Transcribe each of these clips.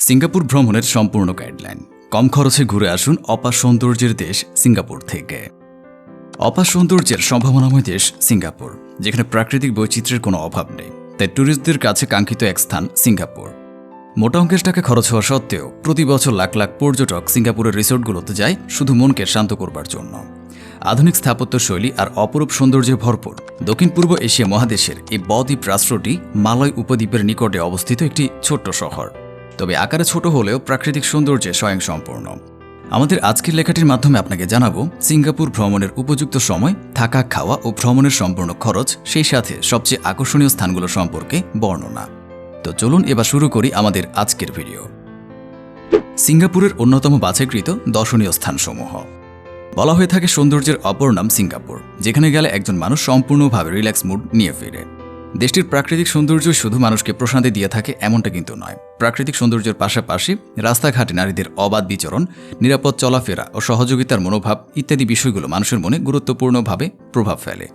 Singapore ভ্রমণের সম্পূর্ণ guideline কম খরচে ঘুরে আসুন অপার সৌন্দর্যের দেশ সিঙ্গাপুর থেকে। অপার সৌন্দর্যের সম্ভাবনাময় দেশ সিঙ্গাপুর, যেখানে প্রাকৃতিক বৈচিত্র্যের কোনো অভাব নেই। তাই ট্যুরিস্টদের কাছে কাঙ্ক্ষিত এক স্থান সিঙ্গাপুর। মোটা অঙ্কের টাকা খরচ হওয়া সত্ত্বেও প্রতি বছর লাখ লাখ পর্যটক সিঙ্গাপুরের রিসোর্টগুলোতে যায় শুধু মনকে শান্ত করবার জন্য। আধুনিক স্থাপত্য শৈলী আর অপরূপ সৌন্দর্যে ভরপুর দক্ষিণ পূর্ব এশিয়া মহাদেশের এই বদ্বীপ রাষ্ট্রটি মালয় উপদ্বীপের নিকটে অবস্থিত একটি ছোট্ট শহর। তবে আকারে ছোট হলেও প্রাকৃতিক সৌন্দর্যে স্বয়ংসম্পূর্ণ। আমাদের আজকের লেখাটির মাধ্যমে আপনাকে জানাব, সিঙ্গাপুর ভ্রমণের উপযুক্ত সময়, থাকা, খাওয়া ও ভ্রমণের সম্পূর্ণ খরচ, সেই সাথে সবচেয়ে আকর্ষণীয় স্থানগুলো সম্পর্কে বর্ণনা। তো চলুন এবার শুরু করি আমাদের আজকের ভিডিও। সিঙ্গাপুরের অন্যতম বাছাইকৃত দর্শনীয় স্থানসমূহ। বলা হয়ে থাকে সৌন্দর্যের অপর নাম সিঙ্গাপুর, যেখানে গেলে একজন মানুষ সম্পূর্ণভাবে রিল্যাক্স মুড নিয়ে ফিরে। দেশটির প্রাকৃতিক সৌন্দর্য শুধু মানুষকে প্রশান্তি দিয়ে থাকে এমনটা কিন্তু নয়। প্রাকৃতিক সৌন্দর্যের পাশাপাশি রাস্তাঘাটে নারীদের অবাধ বিচরণ, নিরাপদ চলাফেরা ও সহযোগিতার মনোভাব ইত্যাদি বিষয়গুলো মানুষের মনে গুরুত্বপূর্ণভাবে প্রভাব ফেলে।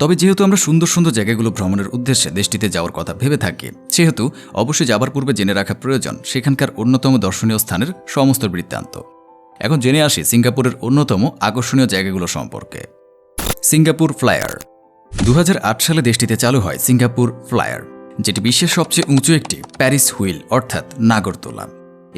তবে যেহেতু আমরা সুন্দর সুন্দর জায়গাগুলো ভ্রমণের উদ্দেশ্যে দেশটিতে যাওয়ার কথা ভেবে থাকি, সেহেতু অবশ্যই যাবার পূর্বে জেনে রাখা প্রয়োজন সেখানকার অন্যতম দর্শনীয় স্থানের সমস্ত বৃত্তান্ত। এখন জেনে আসি সিঙ্গাপুরের অন্যতম আকর্ষণীয় জায়গাগুলো সম্পর্কে। Singapore flyer. দু হাজার আট সালে দেশটিতে চালু হয় সিঙ্গাপুর ফ্লায়ার, যেটি বিশ্বের সবচেয়ে উঁচু একটি প্যারিস হুইল, অর্থাৎ নাগরদোলা।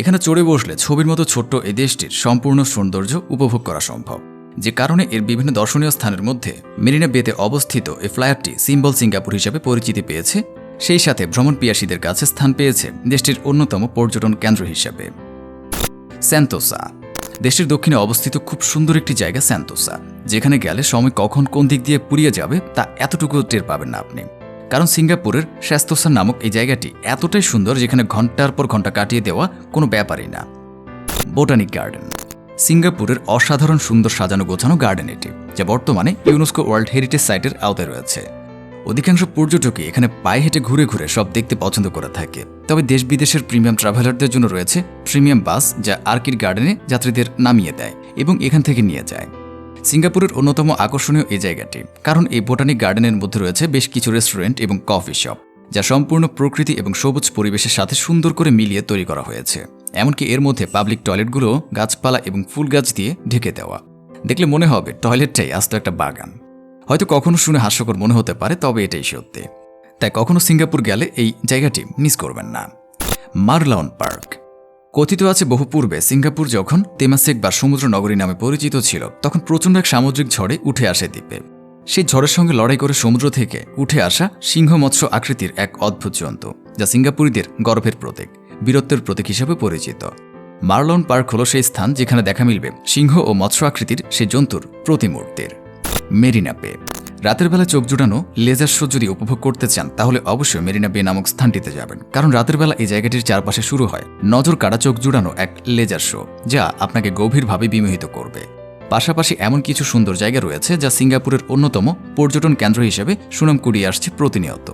এখানে চড়ে বসলে ছবির মতো ছোট্ট এই দেশটির সম্পূর্ণ সৌন্দর্য উপভোগ করা সম্ভব, যে কারণে এর বিভিন্ন দর্শনীয় স্থানের মধ্যে মেরিনা বেতে অবস্থিত এই ফ্লায়ারটি সিম্বল সিঙ্গাপুর হিসেবে পরিচিতি পেয়েছে। সেই সাথে ভ্রমণ পিয়াসীদের কাছে স্থান পেয়েছে দেশটির অন্যতম পর্যটন কেন্দ্র হিসেবে। স্যান্তোসা দেশের দক্ষিণে অবস্থিত খুব সুন্দর একটি জায়গা স্যান্তোসা, যেখানে গেলে সময় কখন কোন দিক দিয়ে পুড়িয়ে যাবে তা এতটুকু টের পাবেন না আপনি। কারণ সিঙ্গাপুরের স্যাস্তোসা নামক এই জায়গাটি এতটাই সুন্দর যেখানে ঘণ্টার পর ঘণ্টা কাটিয়ে দেওয়া কোনো ব্যাপারই না। বোটানিক গার্ডেন, সিঙ্গাপুরের অসাধারণ সুন্দর সাজানো গোছানো গার্ডেন এটি, যা বর্তমানে ইউনেস্কো ওয়ার্ল্ড হেরিটেজ সাইটের আওতায় রয়েছে। অধিকাংশ পর্যটকই এখানে পায়ে হেঁটে ঘুরে ঘুরে সব দেখতে পছন্দ করে থাকে। তবে দেশ বিদেশের প্রিমিয়াম ট্রাভেলারদের জন্য রয়েছে প্রিমিয়াম বাস যা আর্কিড গার্ডেনে যাত্রীদের নামিয়ে দেয় এবং এখান থেকে নিয়ে যায়। সিঙ্গাপুরের অন্যতম আকর্ষণীয় এই জায়গাটি, কারণ এই বোটানিক গার্ডেনের মধ্যে রয়েছে বেশ কিছু রেস্টুরেন্ট এবং কফি শপ, যা সম্পূর্ণ প্রকৃতি এবং সবুজ পরিবেশের সাথে সুন্দর করে মিলিয়ে তৈরি করা হয়েছে। এমনকি এর মধ্যে পাবলিক টয়লেটগুলো গাছপালা এবং ফুল গাছ দিয়ে ঢেকে দেওয়া। দেখলে মনে হবে টয়লেটটাই আস্ত একটা বাগান। হয়তো কখনো শুনে হাস্যকর মনে হতে পারে, তবে এটাই সত্যি। তাই কখনো সিঙ্গাপুর গেলে এই জায়গাটি মিস করবেন না। Merlion park. কথিত আছে, বহু পূর্বে সিঙ্গাপুর যখন তেমাসেক বা সমুদ্র নগরী নামে পরিচিত ছিল, তখন প্রচণ্ড এক সামুদ্রিক ঝড়ে উঠে আসে দ্বীপে। সেই ঝড়ের সঙ্গে লড়াই করে সমুদ্র থেকে উঠে আসা সিংহ মৎস্য আকৃতির এক অদ্ভুত জন্তু, যা সিঙ্গাপুরিদের গর্ভের প্রতীক, বীরত্বের প্রতীক হিসেবে পরিচিত। মার্লন পার্ক হল সেই স্থান যেখানে দেখা মিলবে সিংহ ও মৎস্য আকৃতির সেই জন্তুর প্রতিমূর্তির। মেরিনা বে রাতের বেলা চোখ জুড়ানো লেজার শো যদি উপভোগ করতে চান, তাহলে অবশ্যই মেরিনা বে নামক স্থানটিতে যাবেন। কারণ রাতের বেলা এই জায়গাটির চারপাশে শুরু হয় নজর কাড়া চোখ জুড়ানো এক লেজার শো, যা আপনাকে গভীরভাবে বিমোহিত করবে। পাশাপাশি এমন কিছু সুন্দর জায়গা রয়েছে যা সিঙ্গাপুরের অন্যতম পর্যটন কেন্দ্র হিসেবে সুনাম কুড়িয়ে আসছে প্রতিনিয়ত।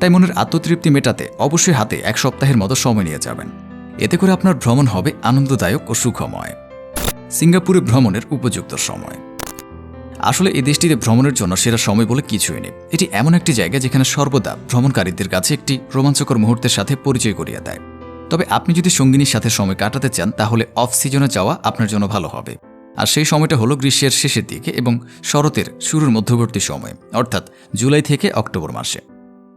তাই মনের আত্মতৃপ্তি মেটাতে অবশ্যই হাতে এক সপ্তাহের মতো সময় নিয়ে যাবেন। এতে করে আপনার ভ্রমণ হবে আনন্দদায়ক ও সুখময়। সিঙ্গাপুরে ভ্রমণের উপযুক্ত সময়। আসলে এই দেশটিতে ভ্রমণের জন্য সেরা সময় বলে কিছুই নেই। এটি এমন একটি জায়গা যেখানে সর্বদা ভ্রমণকারীদের কাছে একটি রোমাঞ্চকর মুহূর্তের সাথে পরিচয় করিয়ে দেয়। তবে আপনি যদি সঙ্গিনীর সাথে সময় কাটাতে চান, তাহলে অফ সিজনে যাওয়া আপনার জন্য ভালো হবে। আর সেই সময়টা হলো গ্রীষ্মের শেষের দিকে এবং শরতের শুরুর মধ্যবর্তী সময়, অর্থাৎ জুলাই থেকে অক্টোবর মাসে।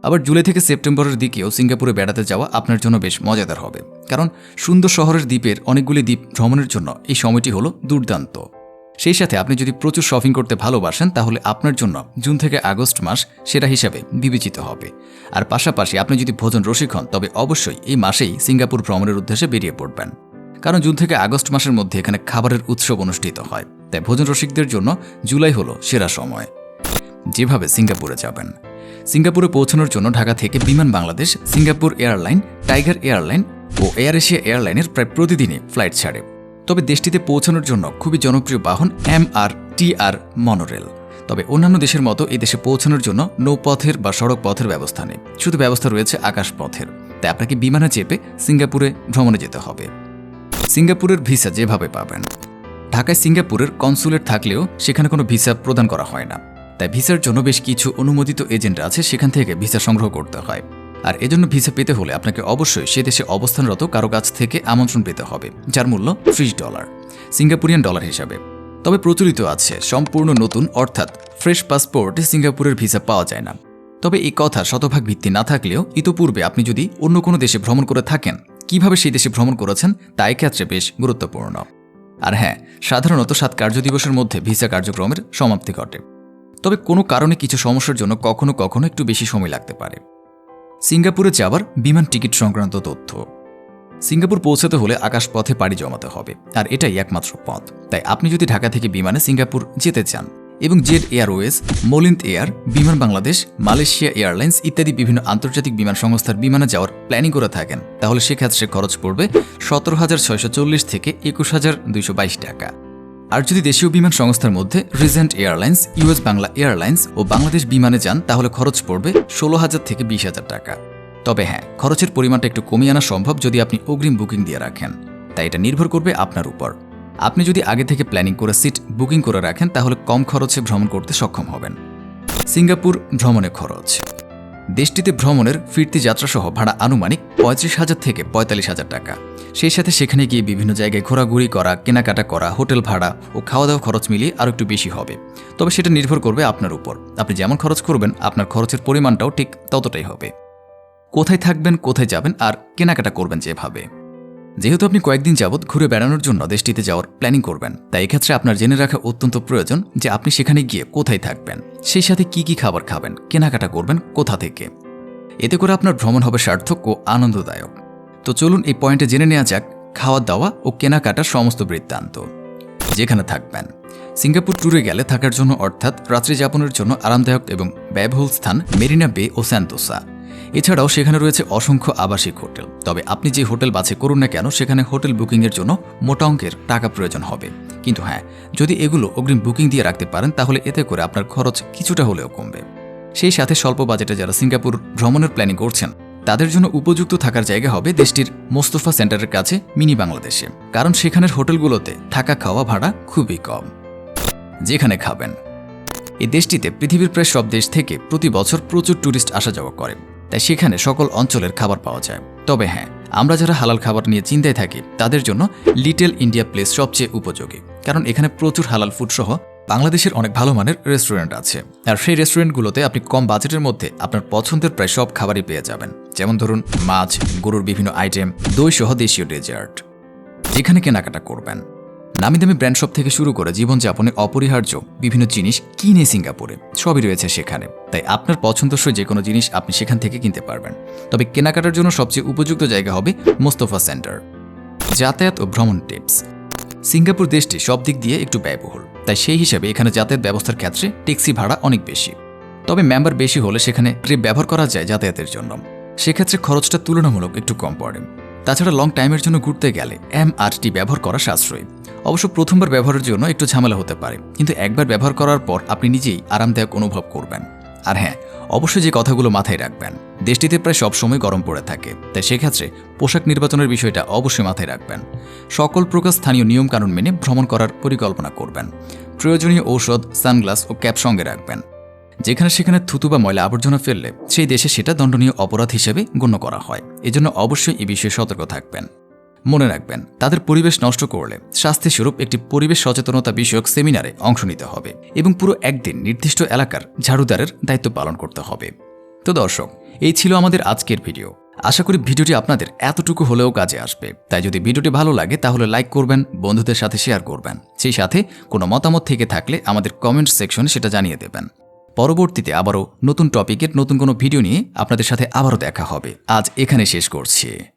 আবার জুলাই থেকে সেপ্টেম্বরের দিকেও সিঙ্গাপুরে বেড়াতে যাওয়া আপনার জন্য বেশ মজাদার হবে। কারণ সুন্দর শহরের দ্বীপের অনেকগুলি দ্বীপ ভ্রমণের জন্য এই সময়টি হলো দুর্দান্ত। সেই সাথে আপনি যদি প্রচুর শপিং করতে ভালোবাসেন, তাহলে আপনার জন্য জুন থেকে আগস্ট মাস সেরা হিসাবে বিবেচিত হবে। আর পাশাপাশি আপনি যদি ভোজন রসিক হন, তবে অবশ্যই এই মাসেই সিঙ্গাপুর ভ্রমণের উদ্দেশ্যে বেরিয়ে পড়বেন। কারণ জুন থেকে আগস্ট মাসের মধ্যে এখানে খাবারের উৎসব অনুষ্ঠিত হয়। তাই ভোজন রসিকদের জন্য জুলাই হলো সেরা সময়। যেভাবে সিঙ্গাপুরে যাবেন। সিঙ্গাপুরে পৌঁছানোর জন্য ঢাকা থেকে Biman Bangladesh, Singapore airline, tiger airline ও এয়ার এশিয়া এয়ারলাইনের প্রায় প্রতিদিনই ফ্লাইট ছাড়ে। তবে দেশটিতে পৌঁছানোর জন্য খুবই জনপ্রিয় বাহন এম আর টি আর মনোরেল। তবে অন্যান্য দেশের মতো এই দেশে পৌঁছানোর জন্য নৌপথের বা সড়ক পথের ব্যবস্থা নেই। শুধু ব্যবস্থা রয়েছে আকাশ পথের। তাই আপনাকে বিমানে চেপে সিঙ্গাপুরে ভ্রমণে যেতে হবে। সিঙ্গাপুরের ভিসা যেভাবে পাবেন। ঢাকায় সিঙ্গাপুরের কনসুলেট থাকলেও সেখানে কোনো ভিসা প্রদান করা হয় না। তাই ভিসার জন্য বেশ কিছু অনুমোদিত এজেন্ট আছে, সেখান থেকে ভিসা সংগ্রহ করতে হয়। আর এজন্য ভিসা পেতে হলে আপনাকে অবশ্যই সে দেশে অবস্থানরত কারও কাছ থেকে আমন্ত্রণ পেতে হবে, যার মূল্য ত্রিশ ডলার, সিঙ্গাপুরিয়ান ডলার হিসাবে। তবে প্রচলিত আছে, সম্পূর্ণ নতুন, অর্থাৎ ফ্রেশ পাসপোর্টে সিঙ্গাপুরের ভিসা পাওয়া যায় না। তবে এই কথা শতভাগ ভিত্তি না থাকলেও ইতোপূর্বে আপনি যদি অন্য কোনো দেশে ভ্রমণ করে থাকেন, কীভাবে সেই দেশে ভ্রমণ করেছেন, তা ক্ষেত্রে বেশ গুরুত্বপূর্ণ। আর হ্যাঁ সাধারণত সাত কার্যদিবসের মধ্যে ভিসা কার্যক্রমের সমাপ্তি ঘটে। তবে কোনো কারণে কিছু সমস্যার জন্য কখনো কখনো একটু বেশি সময় লাগতে পারে। সিঙ্গাপুরে যাওয়ার বিমান টিকিট সংক্রান্ত তথ্য। সিঙ্গাপুর পৌঁছাতে হলে আকাশপথে পাড়ি জমাতে হবে, আর এটাই একমাত্র পথ। তাই আপনি যদি ঢাকা থেকে বিমানে সিঙ্গাপুর যেতে চান এবং জেড এয়ারওয়েজ, মলিন্দ এয়ার, বিমান বাংলাদেশ, মালয়েশিয়া এয়ারলাইন্স ইত্যাদি বিভিন্ন আন্তর্জাতিক বিমান সংস্থার বিমানে যাওয়ার প্ল্যানিং করে থাকেন, তাহলে সেক্ষেত্রে খরচ পড়বে সতেরো হাজার ছয়শো চল্লিশ থেকে একুশ হাজার দুইশো বাইশ টাকা। আর যদি দেশীয় বিমান সংস্থার মধ্যে regent airlines US Bangla airlines ও বাংলাদেশ বিমানে যান, তাহলে খরচ পড়বে ষোলো হাজার থেকে বিশ হাজার টাকা। তবে হ্যাঁ খরচের পরিমাণটা একটু কমিয়ে আনা সম্ভব যদি আপনি অগ্রিম বুকিং দিয়ে রাখেন। তাই এটা নির্ভর করবে আপনার উপর। আপনি যদি আগে থেকে প্ল্যানিং করে সিট বুকিং করে রাখেন, তাহলে কম খরচে ভ্রমণ করতে সক্ষম হবেন। সিঙ্গাপুর ভ্রমণে খরচ। দেশটিতে ভ্রমণের ফিরতি যাত্রাসহ ভাড়া আনুমানিক পঁয়ত্রিশ হাজার থেকে পঁয়তাল্লিশ হাজার টাকা। সেই সাথে সেখানে গিয়ে বিভিন্ন জায়গায় ঘোরাঘুরি করা, কেনাকাটা করা, হোটেল ভাড়া ও খাওয়া দাওয়া খরচ মিলিয়ে আরও একটু বেশি হবে। তবে সেটা নির্ভর করবে আপনার উপর। আপনি যেমন খরচ করবেন, আপনার খরচের পরিমাণটাও ঠিক ততটাই হবে। কোথায় থাকবেন, কোথায় যাবেন আর কেনাকাটা করবেন যেভাবে। যেহেতু আপনি কয়েকদিন যাবৎ ঘুরে বেড়ানোর জন্য দেশটিতে যাওয়ার প্ল্যানিং করবেন, তাই এক্ষেত্রে আপনার জেনে রাখা অত্যন্ত প্রয়োজন যে আপনি সেখানে গিয়ে কোথায় থাকবেন। সেই সাথে কি কি খাবার খাবেন, কেনাকাটা করবেন, কোথা থেকে? এতে করে আপনার ভ্রমণ হবে সার্থক ও আনন্দদায়ক। তো চলুন এই পয়েন্টে জেনে নেওয়া যাক খাওয়া দাওয়া ও কেনাকাটার সমস্ত বৃত্তান্ত। যেখানে থাকবেন। সিঙ্গাপুর ট্যুরে গেলে থাকার জন্য অর্থাৎ রাত্রি যাপনের জন্য আরামদায়ক এবং ব্যয়বহুল স্থান মেরিনা বে ও স্যান্তোসা। এছাড়াও সেখানে রয়েছে অসংখ্য আবাসিক হোটেল। তবে আপনি যে হোটেল বাছে করুন না কেন, সেখানে হোটেল বুকিংয়ের জন্য মোটা অঙ্কের টাকা প্রয়োজন হবে। কিন্তু হ্যাঁ যদি এগুলো অগ্রিম বুকিং দিয়ে রাখতে পারেন, তাহলে এতে করে আপনার খরচ কিছুটা হলেও কমবে। সেই সাথে স্বল্প বাজেটে যারা সিঙ্গাপুর ভ্রমণের প্ল্যানিং করছেন, তাদের জন্য উপযুক্ত থাকার জায়গা হবে দেশটির মোস্তফা সেন্টারের কাছে মিনি বাংলাদেশে, কারণ সেখানের হোটেলগুলোতে থাকা খাওয়া ভাড়া খুবই কম। যেখানে খাবেন। এই দেশটিতে পৃথিবীর প্রায় সব দেশ থেকে প্রতি বছর প্রচুর ট্যুরিস্ট আসা যাওয়া করে, তাই সেখানে সকল অঞ্চলের খাবার পাওয়া যায়। তবে হ্যাঁ আমরা যারা হালাল খাবার নিয়ে চিন্তায় থাকি, তাদের জন্য লিটল ইন্ডিয়া প্লেস সবচেয়ে উপযোগী, কারণ এখানে প্রচুর হালাল ফুড সহ বাংলাদেশের অনেক ভালো মানের রেস্টুরেন্ট আছে। আর সেই রেস্টুরেন্টগুলোতে আপনি কম বাজেটের মধ্যে আপনার পছন্দের প্রায় সব খাবারই পেয়ে যাবেন। যেমন ধরুন, মাছ, গরুর বিভিন্ন আইটেম দই সহ দেশীয় ডেজার্ট। যেখানে কেনাকাটা করবেন। নামি দামি ব্র্যান্ড শপ থেকে শুরু করে জীবনযাপনে অপরিহার্য বিভিন্ন জিনিস কিনে সিঙ্গাপুরে, সবই রয়েছে সেখানে। তাই আপনার পছন্দসই যে কোনো জিনিস আপনি সেখান থেকে কিনতে পারবেন। তবে কেনাকাটার জন্য সবচেয়ে উপযুক্ত জায়গা হবে মোস্তফা সেন্টার। যাতায়াত ও ভ্রমণ টিপস। সিঙ্গাপুর দেশটি সব দিক দিয়ে একটু ব্যয়বহুল, তাই সেই হিসাবে এখানে যাতায়াত ব্যবস্থার ক্ষেত্রে ট্যাক্সি ভাড়া অনেক বেশি। তবে মেম্বার বেশি হলে সেখানে ট্রিপ ব্যবহার করা যায় যাতায়াতের জন্য। সেক্ষেত্রে খরচটা তুলনামূলক একটু কম পড়ে। তাছাড়া লং টাইমের জন্য ঘুরতে গেলে এম টি ব্যবহার করা সাশ্রয়ী। অবশ্য প্রথমবার ব্যবহারের জন্য একটু ঝামেলা হতে পারে, কিন্তু একবার ব্যবহার করার পর আপনি নিজেই আরামদায়ক অনুভব করবেন। আর হ্যাঁ অবশ্যই যে কথাগুলো মাথায় রাখবেন, দেশটিতে প্রায় সবসময় গরম পড়ে থাকে, তাই সেক্ষেত্রে পোশাক নির্বাচনের বিষয়টা অবশ্যই মাথায় রাখবেন। সকল প্রকার স্থানীয় নিয়মকানুন মেনে ভ্রমণ করার পরিকল্পনা করবেন। প্রয়োজনীয় ঔষধ, সানগ্লাস ও ক্যাপ সঙ্গে রাখবেন। যেখানে সেখানে থুতু বা ময়লা আবর্জনা ফেললে সেই দেশে সেটা দণ্ডনীয় অপরাধ হিসেবে গণ্য করা হয়। এজন্য অবশ্যই এ বিষয়ে সতর্ক থাকবেন। মনে রাখবেন, তাদের পরিবেশ নষ্ট করলে শাস্তিস্বরূপ একটি পরিবেশ সচেতনতা বিষয়ক সেমিনারে অংশ নিতে হবে এবং পুরো একদিন নির্দিষ্ট এলাকার ঝাড়ুদারের দায়িত্ব পালন করতে হবে। তো দর্শক, এই ছিল আমাদের আজকের ভিডিও। আশা করি ভিডিওটি আপনাদের এতটুকু হলেও কাজে আসবে। তাই যদি ভিডিওটি ভালো লাগে, তাহলে লাইক করবেন, বন্ধুদের সাথে শেয়ার করবেন। সেই সাথে কোনো মতামত থেকে থাকলে আমাদের কমেন্ট সেকশনে সেটা জানিয়ে দেবেন। পরবর্তীতে আবারও নতুন টপিকের নতুন কোনো ভিডিও নিয়ে আপনাদের সাথে আবারও দেখা হবে। আজ এখানে শেষ করছি।